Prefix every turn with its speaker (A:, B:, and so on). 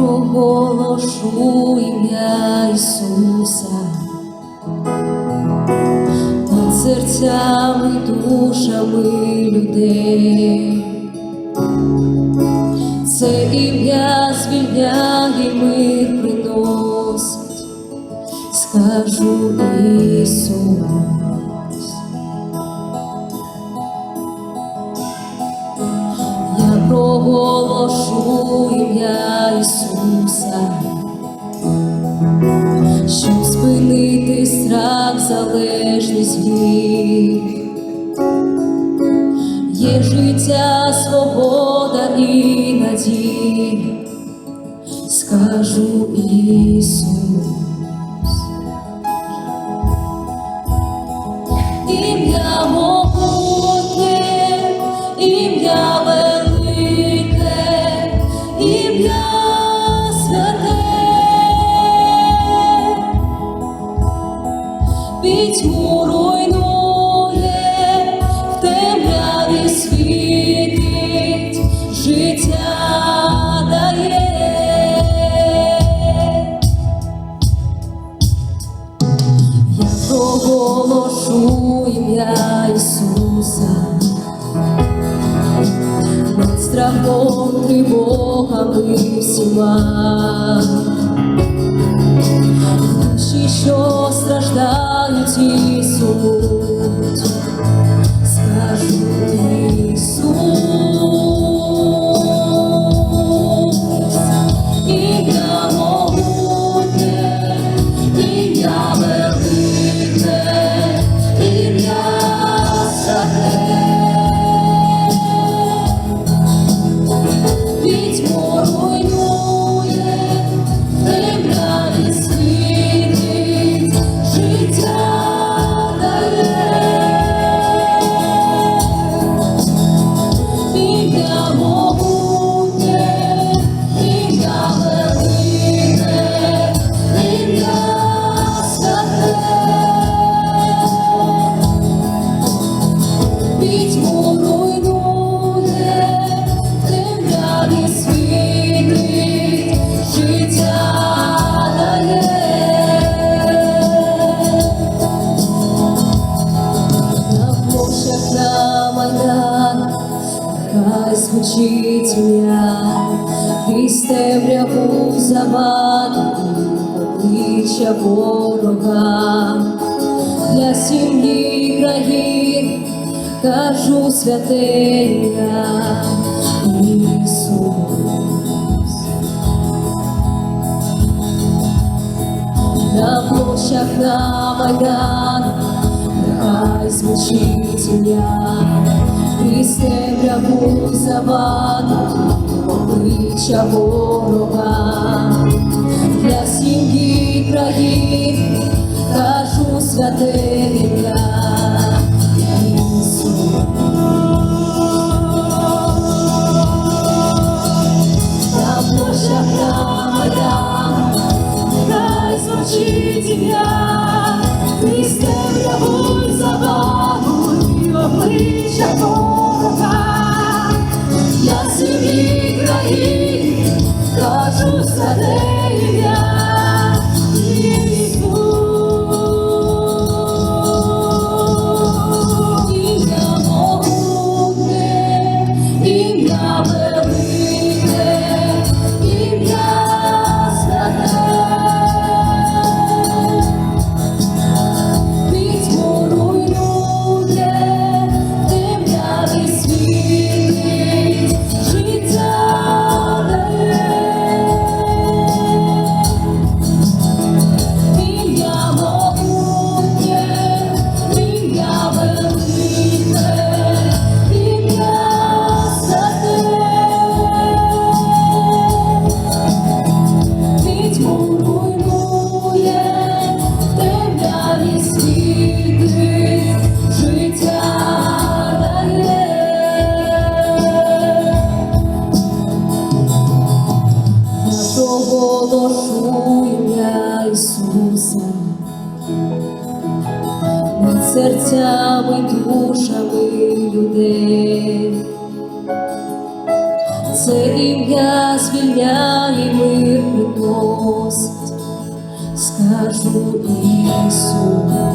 A: проголошу ім'я Ісуса над серцями, душами людей. Це ім'я звільняє мир приносить, скажу Ісус. Я проголошу ім'я Ісуса, щоб спинити страх, залежність гріх. Є життя, свобода і надія, скажу Ісус. Проголошу ім'я Ісуса над страхом, тривогами всіма. Душі, що страждають і ім'я, крізь темряву заваду, обличчя ворога, для сім'ї країн кажу святе ім'я Ісус. На площах, на майданах, нехай звучить ім'я, крізь темряву заваду, обличчя ворога, для сім'ї країн кажу святе над серцями, душами людей, це ім'я звільняє мир приносить, скажу Ісусу.